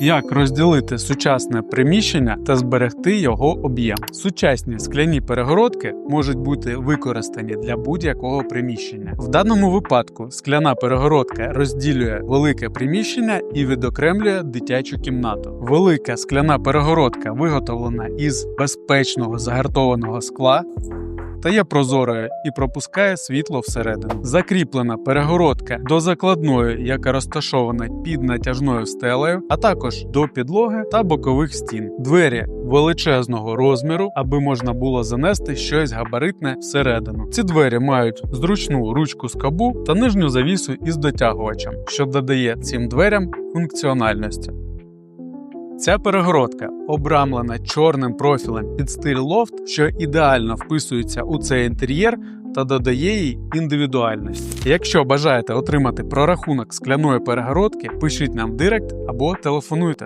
Як розділити сучасне приміщення та зберегти його об'єм? Сучасні скляні перегородки можуть бути використані для будь-якого приміщення. В даному випадку скляна перегородка розділює велике приміщення і відокремлює дитячу кімнату. Велика скляна перегородка виготовлена із безпечного загартованого скла та є прозорою і пропускає світло всередину. Закріплена перегородка до закладної, яка розташована під натяжною стелею, а також до підлоги та бокових стін. Двері величезного розміру, аби можна було занести щось габаритне всередину. Ці двері мають зручну ручку скобу та нижню завісу із дотягувачем, що додає цим дверям функціональності. Ця перегородка обрамлена чорним профілем під стиль лофт, що ідеально вписується у цей інтер'єр та додає їй індивідуальності. Якщо бажаєте отримати прорахунок скляної перегородки, пишіть нам в директ або телефонуйте.